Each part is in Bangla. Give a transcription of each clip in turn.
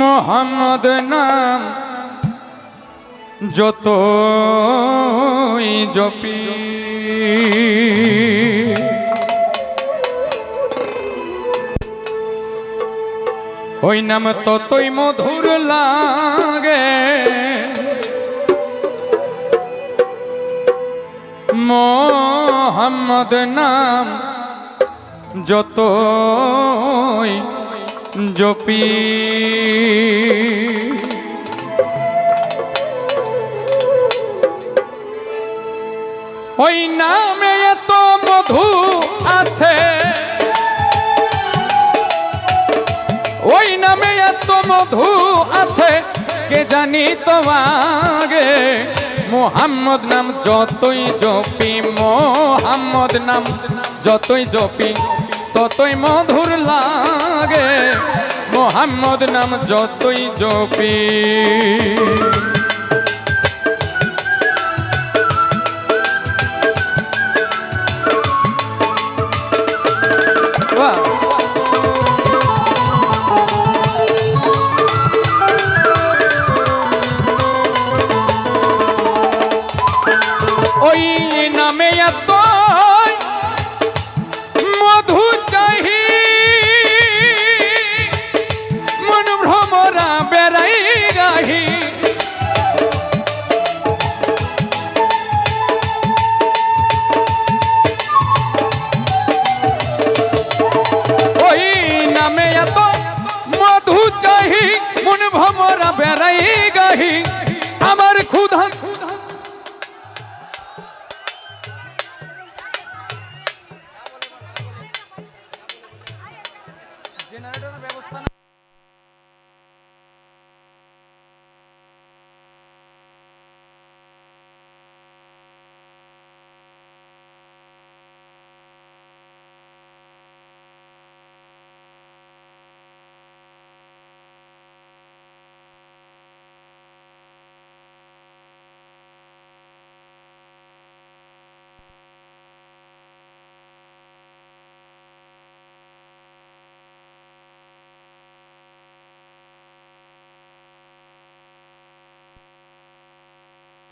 মোহাম্মদ নাম যত জপি। ওই নাম ততই মধুর লাগে। মোহাম্মদ নাম যতই জপি। ওই নামে এত মধু আছে। ওই নামে এত মধু আছে, কে জানি তো আগে মোহাম্মদ নাম যতই জপি, মোহাম্মদ নাম যতই জপি। ততই মধুর লাগে মোহাম্মদ নাম যতই জপি। ওই নামে এত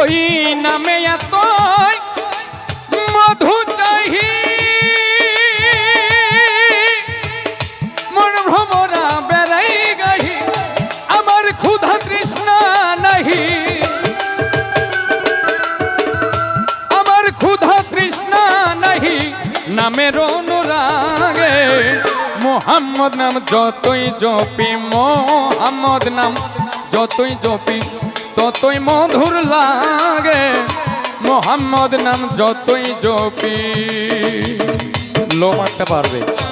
ওই নামে এত মধু চাহি। গাহি, আমার ক্ষুধা তৃষ্ণা নাহি। আমার ক্ষুধা তৃষ্ণা নাহি নামের অনুরাগে মোহাম্মদ নাম যতই জপি মো মোহাম্মদ নাম যতই জপি, ততই মধুর লাগে। মোহাম্মদ নাম যতই জপি। লোমারটা পারবে।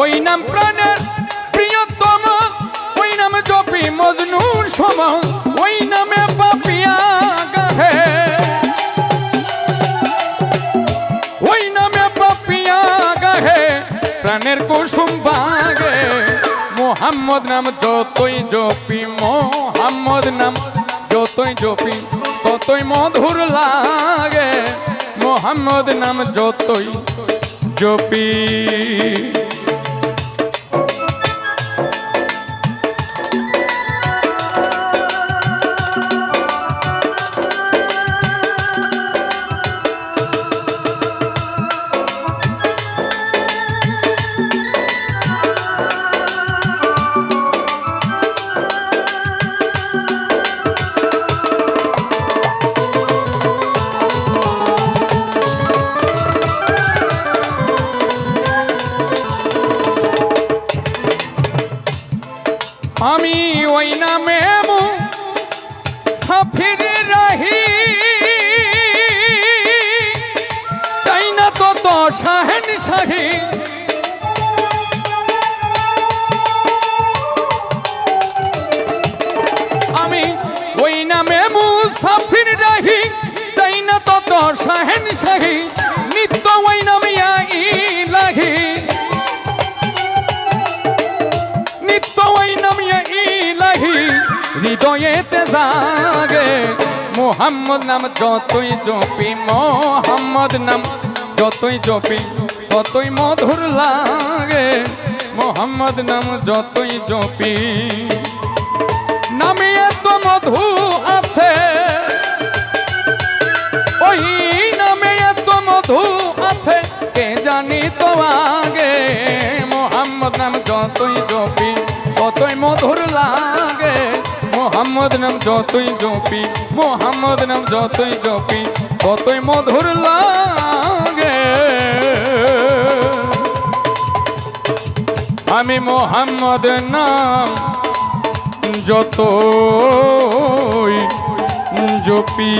ওই নাম প্রাণের প্রিয়তম ওই নাম জপি মজনুর সম ওই নামে পাপিয়া গাহে ওই নামে পাপি প্রাণের কুসুম বাগে। মোহাম্মদ নাম যতই জপি, মোহাম্মদ নাম যতই জপি, ততই মধুর লাগে। মোহাম্মদ নাম যতই জপি। রাহি। চাই না তো তো শাহেন শাহী আমি ওই নামে মুসাফির রাহি। চাই না তো তো শাহেন হৃদয়েতে জাগে। মোহাম্মদ নাম যতই জপি, মোহাম্মদ নাম যতই জপি, ততই মধুর লাগে। মোহাম্মদ নাম যতই জপি, নামে এত মধু আছে। ওই নামে এত মধু আছে, কে জানি তো আগে। মোহাম্মদ নাম যতই মোহাম্মদ নাম যতই জপি, মোহাম্মদ নাম যতই জপি ততই মধুর লাগে। আমি মোহাম্মদ নাম যতই জপি।